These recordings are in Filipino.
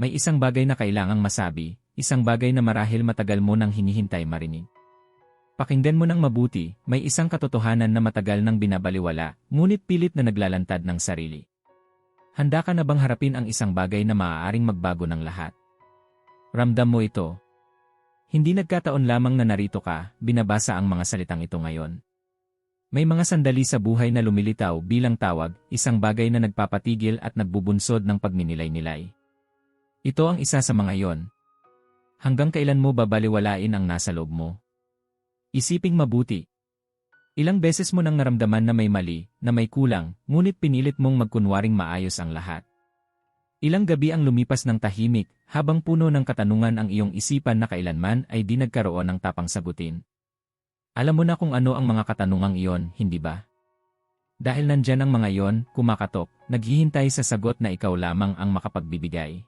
May isang bagay na kailangang masabi, isang bagay na marahil matagal mo nang hinihintay marinig. Pakinggan mo ng mabuti, may isang katotohanan na matagal nang binabaliwala, ngunit pilit na naglalantad ng sarili. Handa ka na bang harapin ang isang bagay na maaaring magbago ng lahat? Ramdam mo ito. Hindi nagkataon lamang na narito ka, binabasa ang mga salitang ito ngayon. May mga sandali sa buhay na lumilitaw bilang tawag, isang bagay na nagpapatigil at nagbubunsod ng pagninilay-nilay. Ito ang isa sa mga iyon. Hanggang kailan mo babaliwalain ang nasa loob mo? Isiping mabuti. Ilang beses mo nang naramdaman na may mali, na may kulang, ngunit pinilit mong magkunwaring maayos ang lahat. Ilang gabi ang lumipas ng tahimik, habang puno ng katanungan ang iyong isipan na kailanman ay di nagkaroon ng tapang sagutin. Alam mo na kung ano ang mga katanungang iyon, hindi ba? Dahil nandyan ang mga iyon, kumakatok, naghihintay sa sagot na ikaw lamang ang makapagbibigay.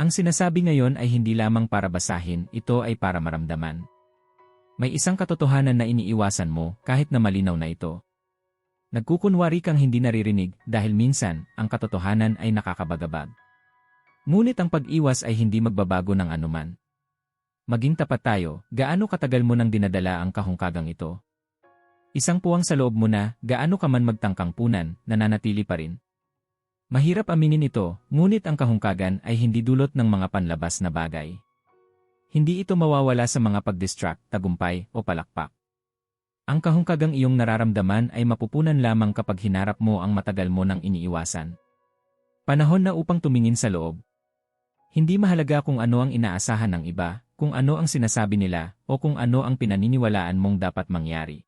Ang sinasabi ngayon ay hindi lamang para basahin, ito ay para maramdaman. May isang katotohanan na iniiwasan mo kahit na malinaw na ito. Nagkukunwari kang hindi naririnig dahil minsan ang katotohanan ay nakakabagabag. Ngunit ang pag-iwas ay hindi magbabago ng anuman. Maging tapat tayo, gaano katagal mo nang dinadala ang kahungkagang ito? Isang puwang sa loob mo na, gaano ka man magtangkang punan, nananatili pa rin. Mahirap aminin ito, ngunit ang kahungkagan ay hindi dulot ng mga panlabas na bagay. Hindi ito mawawala sa mga pag-distract, tagumpay, o palakpak. Ang kahungkagang iyong nararamdaman ay mapupunan lamang kapag hinarap mo ang matagal mo nang iniiwasan. Panahon na upang tumingin sa loob. Hindi mahalaga kung ano ang inaasahan ng iba, kung ano ang sinasabi nila, o kung ano ang pinaniniwalaan mong dapat mangyari.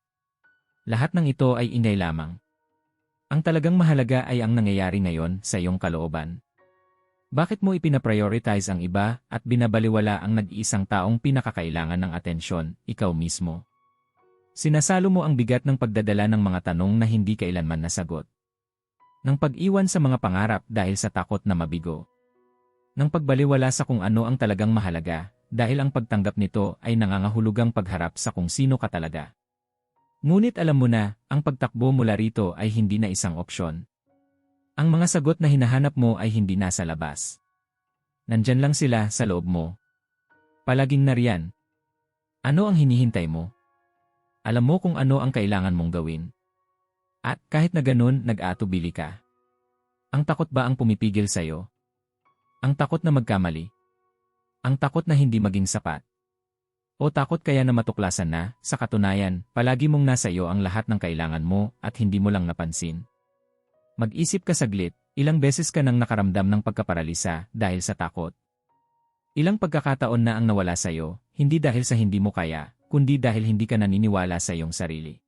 Lahat ng ito ay inay lamang. Ang talagang mahalaga ay ang nangyayari ngayon sa iyong kalooban. Bakit mo ipinaprioritize ang iba at binabaliwala ang nag-iisang taong pinakakailangan ng atensyon, ikaw mismo? Sinasalo mo ang bigat ng pagdadala ng mga tanong na hindi kailanman nasagot. Ng pag-iwan sa mga pangarap dahil sa takot na mabigo. Ng pagbaliwala sa kung ano ang talagang mahalaga dahil ang pagtanggap nito ay nangangahulugang pagharap sa kung sino ka talaga. Ngunit alam mo na, ang pagtakbo mula rito ay hindi na isang opsyon. Ang mga sagot na hinahanap mo ay hindi nasa labas. Nandyan lang sila sa loob mo. Palaging nariyan. Ano ang hinihintay mo? Alam mo kung ano ang kailangan mong gawin. At kahit na ganun, nag-atubili ka. Ang takot ba ang pumipigil sa'yo? Ang takot na magkamali? Ang takot na hindi maging sapat? O takot kaya na matuklasan na, sa katunayan, palagi mong nasa iyo ang lahat ng kailangan mo at hindi mo lang napansin? Mag-isip ka saglit, ilang beses ka nang nakaramdam ng pagkaparalisa dahil sa takot. Ilang pagkakataon na ang nawala sa iyo, hindi dahil sa hindi mo kaya, kundi dahil hindi ka naniniwala sa iyong sarili.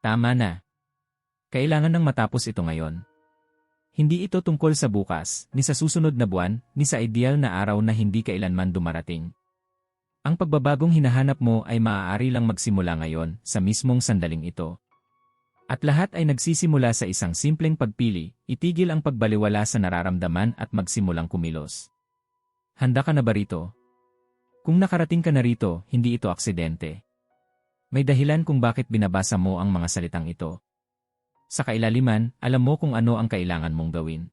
Tama na. Kailangan nang matapos ito ngayon. Hindi ito tungkol sa bukas, ni sa susunod na buwan, ni sa ideal na araw na hindi kailanman dumarating. Ang pagbabagong hinahanap mo ay maaari lang magsimula ngayon, sa mismong sandaling ito. At lahat ay nagsisimula sa isang simpleng pagpili, itigil ang pagbaliwala sa nararamdaman at magsimulang kumilos. Handa ka na ba rito? Kung nakarating ka na rito, hindi ito aksidente. May dahilan kung bakit binabasa mo ang mga salitang ito. Sa kailaliman, alam mo kung ano ang kailangan mong gawin.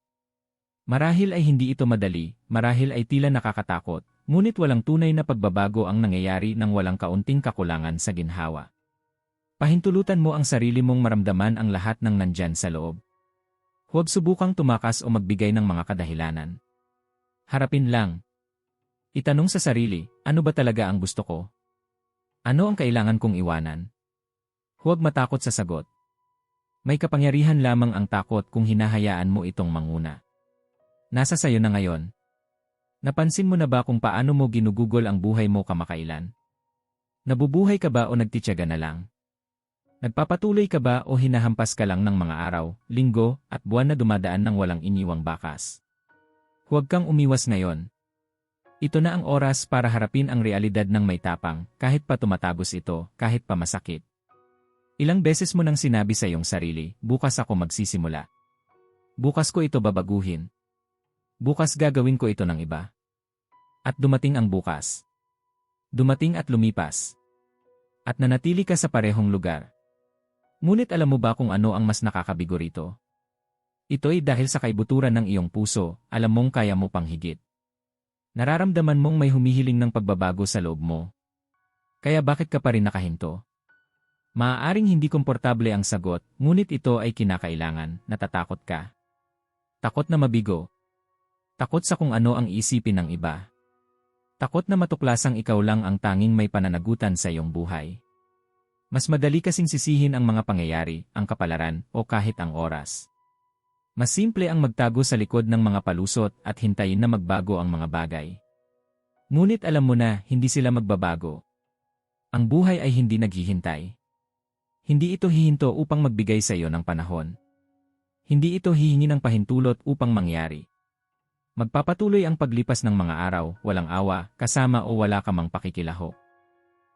Marahil ay hindi ito madali, marahil ay tila nakakatakot, ngunit walang tunay na pagbabago ang nangyayari nang walang kaunting kakulangan sa ginhawa. Pahintulutan mo ang sarili mong maramdaman ang lahat ng nandyan sa loob. Huwag subukang tumakas o magbigay ng mga kadahilanan. Harapin lang. Itanong sa sarili, ano ba talaga ang gusto ko? Ano ang kailangan kong iwanan? Huwag matakot sa sagot. May kapangyarihan lamang ang takot kung hinahayaan mo itong manguna. Nasa sayo na ngayon. Napansin mo na ba kung paano mo ginugugol ang buhay mo kamakailan? Nabubuhay ka ba o nagtityaga na lang? Nagpapatuloy ka ba o hinahampas ka lang ng mga araw, linggo, at buwan na dumadaan ng walang iniwang bakas? Huwag kang umiwas ngayon. Ito na ang oras para harapin ang realidad ng may tapang, kahit pa tumatagos ito, kahit pa masakit. Ilang beses mo nang sinabi sa iyong sarili, bukas ako magsisimula. Bukas ko ito babaguhin. Bukas gagawin ko ito ng iba. At dumating ang bukas. Dumating at lumipas. At nanatili ka sa parehong lugar. Ngunit alam mo ba kung ano ang mas nakakabigo rito? Ito'y dahil sa kaibuturan ng iyong puso, alam mong kaya mo pang higit. Nararamdaman mong may humihiling ng pagbabago sa loob mo. Kaya bakit ka pa rin nakahinto? Maaaring hindi komportable ang sagot, ngunit ito ay kinakailangan, natatakot ka. Takot na mabigo. Takot sa kung ano ang isipin ng iba. Takot na matuklasang ikaw lang ang tanging may pananagutan sa iyong buhay. Mas madali kasing sisihin ang mga pangyayari, ang kapalaran, o kahit ang oras. Mas simple ang magtago sa likod ng mga palusot at hintayin na magbago ang mga bagay. Ngunit alam mo na, hindi sila magbabago. Ang buhay ay hindi naghihintay. Hindi ito hihinto upang magbigay sa iyo ng panahon. Hindi ito hihingi ng pahintulot upang mangyari. Magpapatuloy ang paglipas ng mga araw, walang awa, kasama o wala ka mang pakikilaho.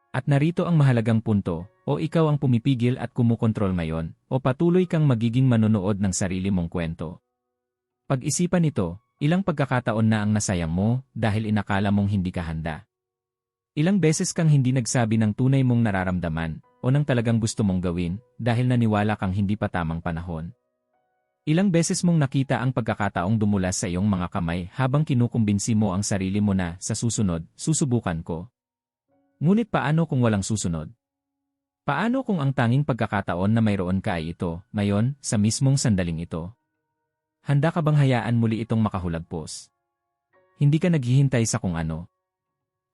At narito ang mahalagang punto, o ikaw ang pumipigil at kumukontrol ngayon, o patuloy kang magiging manonood ng sarili mong kwento. Pag-isipan ito, ilang pagkakataon na ang nasayang mo dahil inakala mong hindi ka handa. Ilang beses kang hindi nagsabi ng tunay mong nararamdaman o ng talagang gusto mong gawin dahil naniwala kang hindi pa tamang panahon. Ilang beses mong nakita ang pagkakataong dumulas sa iyong mga kamay habang kinukumbinsi mo ang sarili mo na sa susunod, susubukan ko. Ngunit paano kung walang susunod? Paano kung ang tanging pagkakataon na mayroon ka ay ito, ngayon, sa mismong sandaling ito? Handa ka bang hayaan muli itong makahulagpos? Hindi ka naghihintay sa kung ano,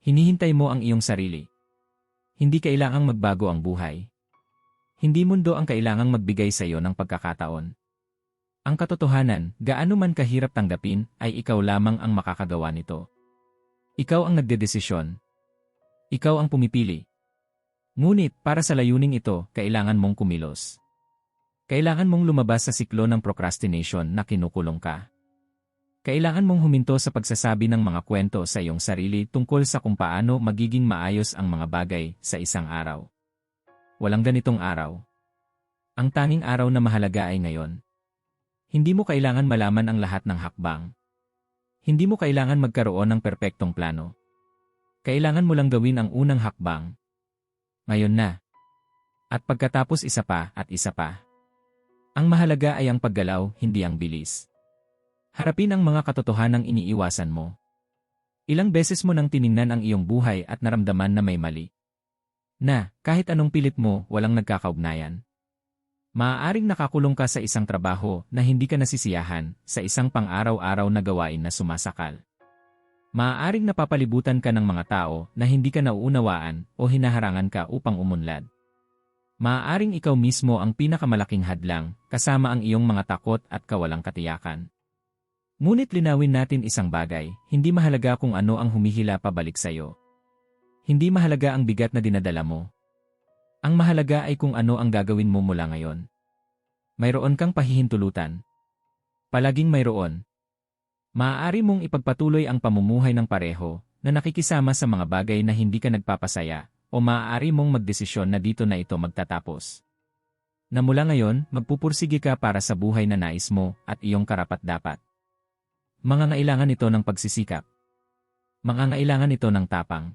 Hinihintay mo ang iyong sarili. Hindi kailangang magbago ang buhay. Hindi mundo ang kailangang magbigay sa iyo ng pagkakataon. Ang katotohanan, gaano man kahirap tanggapin, ay ikaw lamang ang makakagawa nito. Ikaw ang nagdedesisyon. Ikaw ang pumipili. Ngunit, para sa layuning ito, kailangan mong kumilos. Kailangan mong lumabas sa siklo ng procrastination na kinukulong ka. Kailangan mong huminto sa pagsasabi ng mga kwento sa iyong sarili tungkol sa kung paano magiging maayos ang mga bagay sa isang araw. Walang ganitong araw. Ang tanging araw na mahalaga ay ngayon. Hindi mo kailangan malaman ang lahat ng hakbang. Hindi mo kailangan magkaroon ng perpektong plano. Kailangan mo lang gawin ang unang hakbang. Ngayon na. At pagkatapos isa pa at isa pa. Ang mahalaga ay ang paggalaw, hindi ang bilis. Harapin ang mga katotohanang iniiwasan mo. Ilang beses mo nang tiningnan ang iyong buhay at naramdaman na may mali. Na, kahit anong pilit mo, walang nagkakaugnayan. Maaaring nakakulong ka sa isang trabaho na hindi ka nasisiyahan, sa isang pang-araw-araw na gawain na sumasakal. Maaaring napapalibutan ka ng mga tao na hindi ka nauunawaan o hinaharangan ka upang umunlad. Maaaring ikaw mismo ang pinakamalaking hadlang, kasama ang iyong mga takot at kawalang katiyakan. Ngunit linawin natin isang bagay, hindi mahalaga kung ano ang humihila pabalik sa iyo. Hindi mahalaga ang bigat na dinadala mo. Ang mahalaga ay kung ano ang gagawin mo mula ngayon. Mayroon kang pahihintulutan. Palaging mayroon. Maaari mong ipagpatuloy ang pamumuhay ng pareho na nakikisama sa mga bagay na hindi ka nagpapasaya o maaari mong magdesisyon na dito na ito magtatapos. Na mula ngayon, magpupursige ka para sa buhay na nais mo at iyong karapat-dapat. Mga ngailangan ito ng pagsisikap. Mga ngailangan ito ng tapang.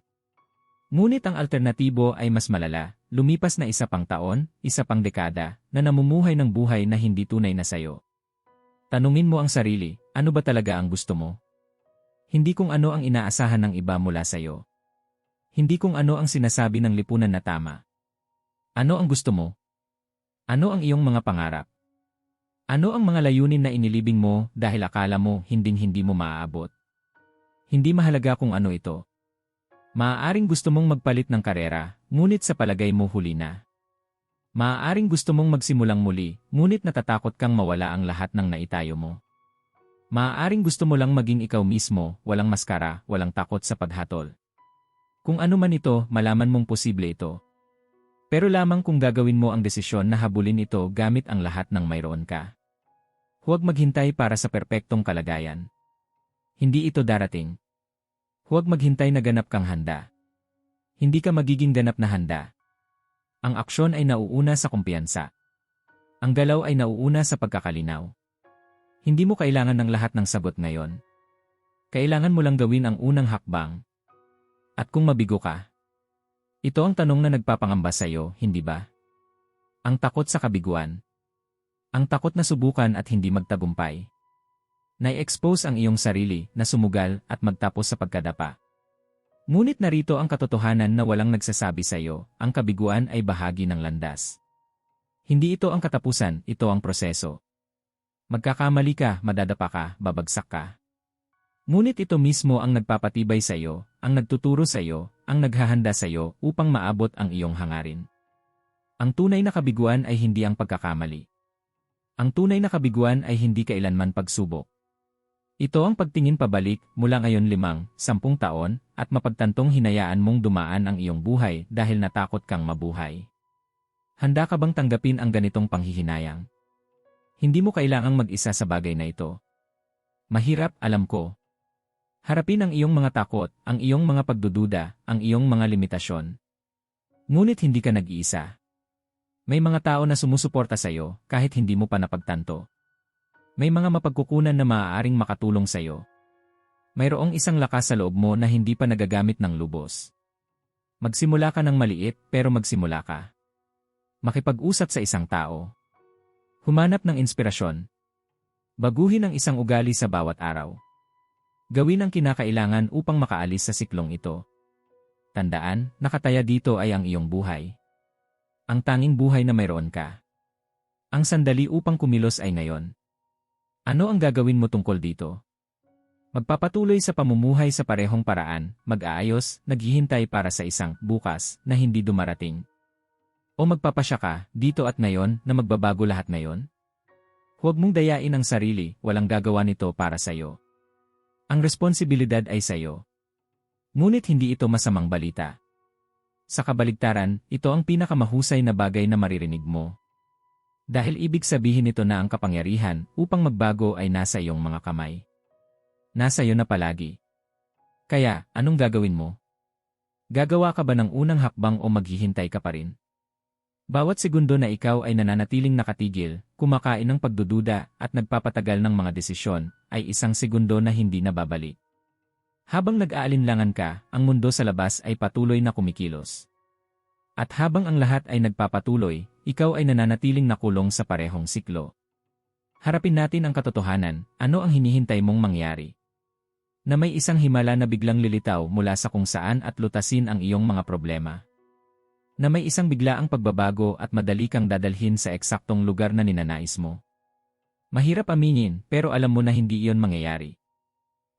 Ngunit ang alternatibo ay mas malala, lumipas na isa pang taon, isa pang dekada, na namumuhay ng buhay na hindi tunay na sayo. Tanungin mo ang sarili, ano ba talaga ang gusto mo? Hindi kung ano ang inaasahan ng iba mula sayo. Hindi kung ano ang sinasabi ng lipunan na tama. Ano ang gusto mo? Ano ang iyong mga pangarap? Ano ang mga layunin na inilibing mo dahil akala mo hinding-hindi mo maaabot? Hindi mahalaga kung ano ito. Maaaring gusto mong magpalit ng karera, ngunit sa palagay mo huli na. Maaaring gusto mong magsimulang muli, ngunit natatakot kang mawala ang lahat ng naitayo mo. Maaaring gusto mo lang maging ikaw mismo, walang maskara, walang takot sa paghatol. Kung ano man ito, malaman mong posible ito. Pero lamang kung gagawin mo ang desisyon na habulin ito gamit ang lahat ng mayroon ka. Huwag maghintay para sa perpektong kalagayan. Hindi ito darating. Huwag maghintay na ganap kang handa. Hindi ka magiging ganap na handa. Ang aksyon ay nauuna sa kumpiyansa. Ang galaw ay nauuna sa pagkakalinaw. Hindi mo kailangan ng lahat ng sagot ngayon. Kailangan mo lang gawin ang unang hakbang. At kung mabigo ka, ito ang tanong na nagpapangamba sa iyo, hindi ba? Ang takot sa kabiguan. Ang takot na subukan at hindi magtagumpay. Na-expose ang iyong sarili na sumugal at magtapos sa pagkadapa. Ngunit narito ang katotohanan na walang nagsasabi sa iyo, ang kabiguan ay bahagi ng landas. Hindi ito ang katapusan, ito ang proseso. Magkakamali ka, madadapa ka, babagsak ka. Ngunit ito mismo ang nagpapatibay sa iyo, ang nagtuturo sa iyo, ang naghahanda sa iyo upang maabot ang iyong hangarin. Ang tunay na kabiguan ay hindi ang pagkakamali. Ang tunay na kabiguan ay hindi kailanman pagsubok. Ito ang pagtingin pabalik mula ngayon limang, sampung taon, at mapagtantong hinayaan mong dumaan ang iyong buhay dahil natakot kang mabuhay. Handa ka bang tanggapin ang ganitong panghihinayang? Hindi mo kailangang mag-isa sa bagay na ito. Mahirap, alam ko. Harapin ang iyong mga takot, ang iyong mga pagdududa, ang iyong mga limitasyon. Ngunit hindi ka nag-iisa. May mga tao na sumusuporta sa iyo kahit hindi mo pa napagtanto. May mga mapagkukunan na maaaring makatulong sa iyo. Mayroong isang lakas sa loob mo na hindi pa nagagamit ng lubos. Magsimula ka ng maliit pero magsimula ka. Makipag-usap sa isang tao. Humanap ng inspirasyon. Baguhin ang isang ugali sa bawat araw. Gawin ang kinakailangan upang makaalis sa siklong ito. Tandaan, nakataya dito ay ang iyong buhay. Ang tanging buhay na mayroon ka. Ang sandali upang kumilos ay ngayon. Ano ang gagawin mo tungkol dito? Magpapatuloy sa pamumuhay sa parehong paraan, mag-aayos, naghihintay para sa isang bukas na hindi dumarating. O magpapasya ka, dito at ngayon, na magbabago lahat ngayon? Huwag mong dayain ang sarili, walang gagawa nito para sa iyo. Ang responsibilidad ay sa iyo. Ngunit hindi ito masamang balita. Sa kabaligtaran, ito ang pinakamahusay na bagay na maririnig mo. Dahil ibig sabihin nito na ang kapangyarihan upang magbago ay nasa iyong mga kamay. Nasa iyo na palagi. Kaya, anong gagawin mo? Gagawa ka ba ng unang hakbang o maghihintay ka pa rin? Bawat segundo na ikaw ay nananatiling nakatigil, kumakain ng pagdududa at nagpapatagal ng mga desisyon, ay isang segundo na hindi nababalik. Habang nag-aalinlangan ka, ang mundo sa labas ay patuloy na kumikilos. At habang ang lahat ay nagpapatuloy, ikaw ay nananatiling nakulong sa parehong siklo. Harapin natin ang katotohanan, ano ang hinihintay mong mangyari? Na may isang himala na biglang lilitaw mula sa kung saan at lutasin ang iyong mga problema. Na may isang biglaang pagbabago at madali kang dadalhin sa eksaktong lugar na ninanais mo. Mahirap aminin pero alam mo na hindi iyon mangyayari.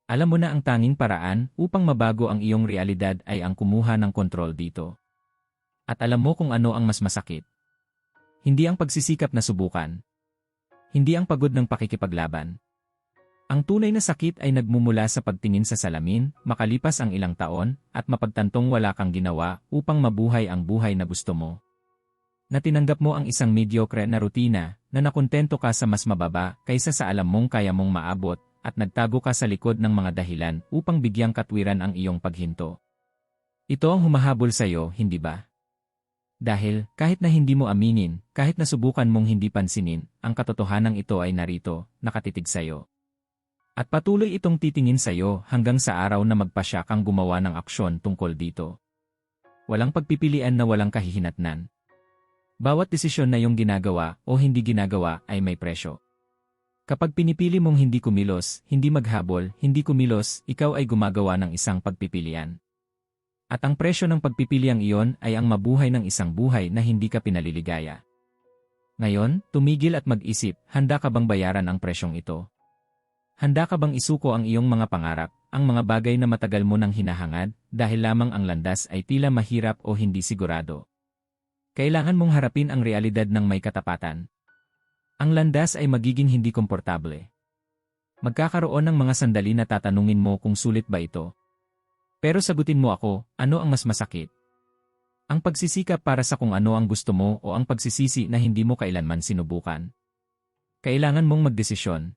Alam mo na ang tanging paraan upang mabago ang iyong realidad ay ang kumuha ng kontrol dito. At alam mo kung ano ang mas masakit. Hindi ang pagsisikap na subukan. Hindi ang pagod ng pakikipaglaban. Ang tunay na sakit ay nagmumula sa pagtingin sa salamin, makalipas ang ilang taon, at mapagtantong wala kang ginawa upang mabuhay ang buhay na gusto mo. Na tinanggap mo ang isang mediocre na rutina, na nakontento ka sa mas mababa kaysa sa alam mong kaya mong maabot, at nagtago ka sa likod ng mga dahilan upang bigyang katwiran ang iyong paghinto. Ito ang humahabol sa iyo, hindi ba? Dahil, kahit na hindi mo aminin, kahit na subukan mong hindi pansinin, ang katotohanan ito ay narito, nakatitig sa iyo. At patuloy itong titingin sa iyo hanggang sa araw na magpasya kang gumawa ng aksyon tungkol dito. Walang pagpipilian na walang kahihinatnan. Bawat desisyon na iyong ginagawa o hindi ginagawa ay may presyo. Kapag pinipili mong hindi kumilos, hindi maghabol, hindi kumilos, ikaw ay gumagawa ng isang pagpipilian. At ang presyo ng pagpipiliang iyon ay ang mabuhay ng isang buhay na hindi ka pinaliligaya. Ngayon, tumigil at mag-isip, handa ka bang bayaran ang presyong ito? Handa ka bang isuko ang iyong mga pangarap, ang mga bagay na matagal mo nang hinahangad, dahil lamang ang landas ay tila mahirap o hindi sigurado? Kailangan mong harapin ang realidad ng may katapatan. Ang landas ay magiging hindi komportable. Magkakaroon ng mga sandali na tatanungin mo kung sulit ba ito, pero sagutin mo ako, ano ang mas masakit? Ang pagsisikap para sa kung ano ang gusto mo o ang pagsisisi na hindi mo kailanman sinubukan? Kailangan mong magdesisyon.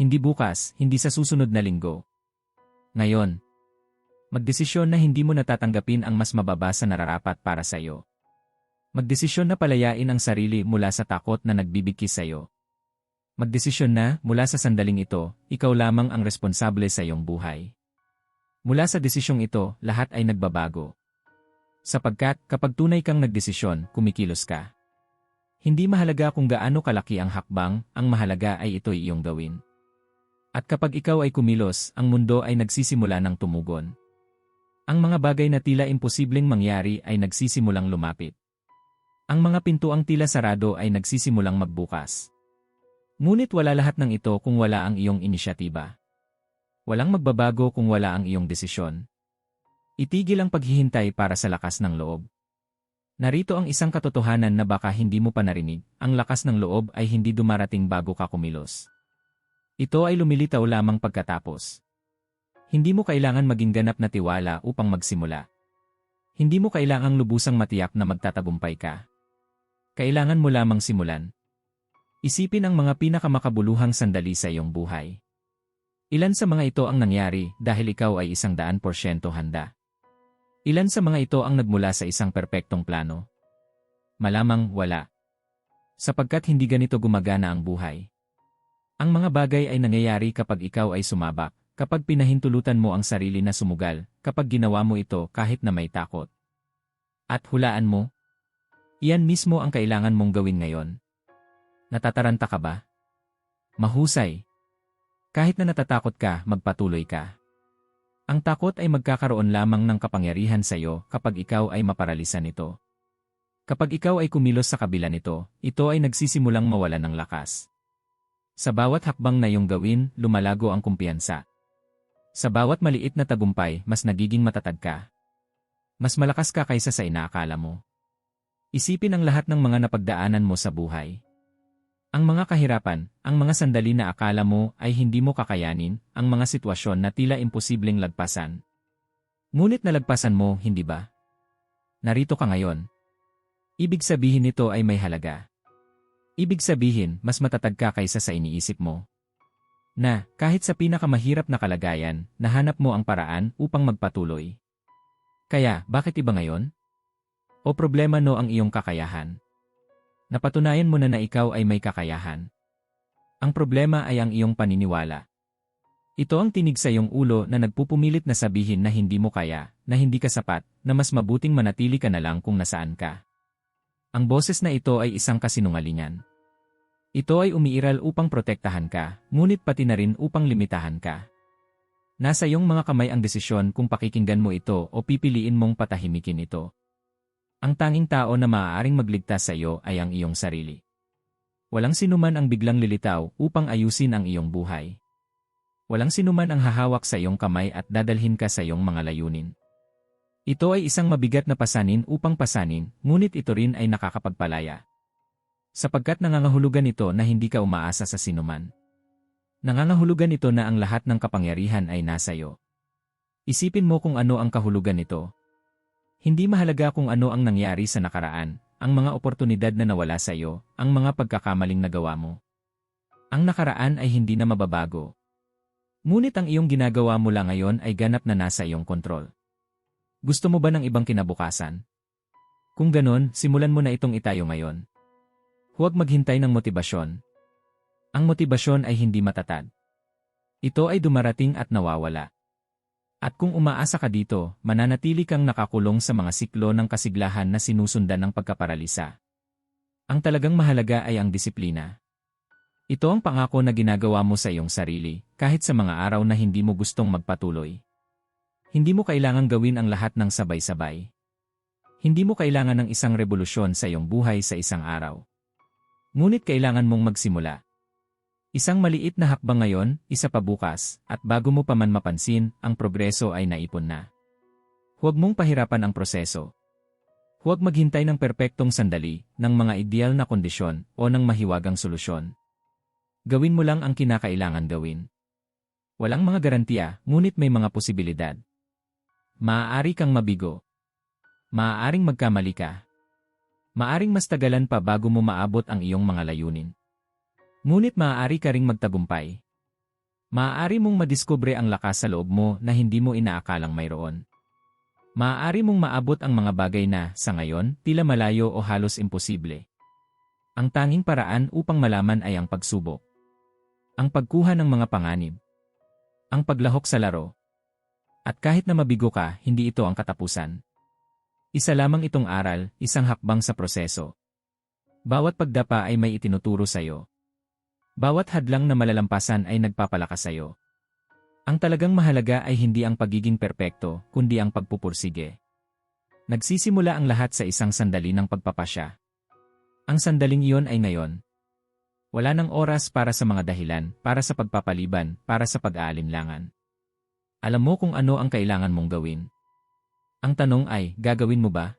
Hindi bukas, hindi sa susunod na linggo. Ngayon, magdesisyon na hindi mo natatanggapin ang mas mababa sa nararapat para sa iyo. Magdesisyon na palayain ang sarili mula sa takot na nagbibigkis sa iyo. Magdesisyon na, mula sa sandaling ito, ikaw lamang ang responsable sa iyong buhay. Mula sa desisyong ito, lahat ay nagbabago. Sapagkat, kapag tunay kang nagdesisyon, kumikilos ka. Hindi mahalaga kung gaano kalaki ang hakbang, ang mahalaga ay ito'y iyong gawin. At kapag ikaw ay kumilos, ang mundo ay nagsisimula ng tumugon. Ang mga bagay na tila imposibleng mangyari ay nagsisimulang lumapit. Ang mga pintuang tila sarado ay nagsisimulang magbukas. Ngunit wala lahat ng ito kung wala ang iyong inisyatiba. Walang magbabago kung wala ang iyong desisyon. Itigil ang paghihintay para sa lakas ng loob. Narito ang isang katotohanan na baka hindi mo pa narinig, ang lakas ng loob ay hindi dumarating bago ka kumilos. Ito ay lumilitaw lamang pagkatapos. Hindi mo kailangan maging ganap na tiwala upang magsimula. Hindi mo kailangang lubusang matiyak na magtatagumpay ka. Kailangan mo lamang simulan. Isipin ang mga pinakamakabuluhang sandali sa iyong buhay. Ilan sa mga ito ang nangyari dahil ikaw ay isang daan porsyento handa. Ilan sa mga ito ang nagmula sa isang perpektong plano. Malamang wala. Sapagkat hindi ganito gumagana ang buhay. Ang mga bagay ay nangyayari kapag ikaw ay sumabak, kapag pinahintulutan mo ang sarili na sumugal, kapag ginawa mo ito kahit na may takot. At hulaan mo, iyan mismo ang kailangan mong gawin ngayon. Natataranta ka ba? Mahusay. Kahit na natatakot ka, magpatuloy ka. Ang takot ay magkakaroon lamang ng kapangyarihan sa iyo kapag ikaw ay maparalisa nito. Kapag ikaw ay kumilos sa kabila nito, ito ay nagsisimulang mawala ng lakas. Sa bawat hakbang na iyong gawin, lumalago ang kumpiyansa. Sa bawat maliit na tagumpay, mas nagiging matatag ka. Mas malakas ka kaysa sa inaakala mo. Isipin ang lahat ng mga napagdaanan mo sa buhay. Ang mga kahirapan, ang mga sandali na akala mo ay hindi mo kakayanin, ang mga sitwasyon na tila imposibleng lagpasan. Ngunit nalagpasan mo, hindi ba? Narito ka ngayon. Ibig sabihin nito ay may halaga. Ibig sabihin, mas matatag ka kaysa sa iniisip mo. Na, kahit sa pinakamahirap na kalagayan, nahanap mo ang paraan upang magpatuloy. Kaya, bakit iba ngayon? O problema no ang iyong kakayahan? Napatunayan mo na na ikaw ay may kakayahan. Ang problema ay ang iyong paniniwala. Ito ang tinig sa iyong ulo na nagpupumilit na sabihin na hindi mo kaya, na hindi ka sapat, na mas mabuting manatili ka na lang kung nasaan ka. Ang boses na ito ay isang kasinungalingan. Ito ay umiiral upang protektahan ka, ngunit pati na rin upang limitahan ka. Nasa iyong mga kamay ang desisyon kung pakikinggan mo ito o pipiliin mong patahimikin ito. Ang tanging tao na maaaring magligtas sa iyo ay ang iyong sarili. Walang sinuman ang biglang lilitaw upang ayusin ang iyong buhay. Walang sinuman ang hahawak sa iyong kamay at dadalhin ka sa iyong mga layunin. Ito ay isang mabigat na pasanin upang pasanin, ngunit ito rin ay nakakapagpalaya. Sapagkat nangangahulugan ito na hindi ka umaasa sa sinuman. Nangangahulugan ito na ang lahat ng kapangyarihan ay nasa iyo. Isipin mo kung ano ang kahulugan nito. Hindi mahalaga kung ano ang nangyari sa nakaraan, ang mga oportunidad na nawala sa iyo, ang mga pagkakamaling nagawa mo. Ang nakaraan ay hindi na mababago. Ngunit ang iyong ginagawa mula ngayon ay ganap na nasa iyong kontrol. Gusto mo ba ng ibang kinabukasan? Kung ganon, simulan mo na itong itayo ngayon. Huwag maghintay ng motibasyon. Ang motibasyon ay hindi matatag. Ito ay dumarating at nawawala. At kung umaasa ka dito, mananatili kang nakakulong sa mga siklo ng kasiglahan na sinusundan ng pagkaparalisa. Ang talagang mahalaga ay ang disiplina. Ito ang pangako na ginagawa mo sa iyong sarili, kahit sa mga araw na hindi mo gustong magpatuloy. Hindi mo kailangang gawin ang lahat ng sabay-sabay. Hindi mo kailangan ng isang revolusyon sa iyong buhay sa isang araw. Ngunit kailangan mong magsimula. Isang maliit na hakbang ngayon, isa pa bukas, at bago mo pa man mapansin, ang progreso ay naipon na. Huwag mong pahirapan ang proseso. Huwag maghintay ng perpektong sandali, ng mga ideal na kondisyon, o ng mahiwagang solusyon. Gawin mo lang ang kinakailangan gawin. Walang mga garantiya, ngunit may mga posibilidad. Maaari kang mabigo. Maaaring magkamali ka. Maaring mas tagalan pa bago mo maabot ang iyong mga layunin. Ngunit maaari ka ring magtagumpay. Maaari mong madiskubre ang lakas sa loob mo na hindi mo inaakalang mayroon. Maaari mong maabot ang mga bagay na, sa ngayon, tila malayo o halos imposible. Ang tanging paraan upang malaman ay ang pagsubok. Ang pagkuha ng mga panganib. Ang paglahok sa laro. At kahit na mabigo ka, hindi ito ang katapusan. Isa lamang itong aral, isang hakbang sa proseso. Bawat pagdapa ay may itinuturo sa iyo. Bawat hadlang na malalampasan ay nagpapalakas sa'yo. Ang talagang mahalaga ay hindi ang pagiging perpekto, kundi ang pagpupursige. Nagsisimula ang lahat sa isang sandali ng pagpapasya. Ang sandaling iyon ay ngayon. Wala nang oras para sa mga dahilan, para sa pagpapaliban, para sa pag-aalinlangan. Alam mo kung ano ang kailangan mong gawin. Ang tanong ay, gagawin mo ba?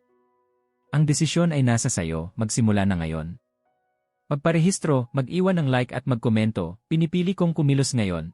Ang desisyon ay nasa sayo, magsimula na ngayon. Magparehistro, mag-iwan ng like at magkomento, pinipili kong kumilos ngayon,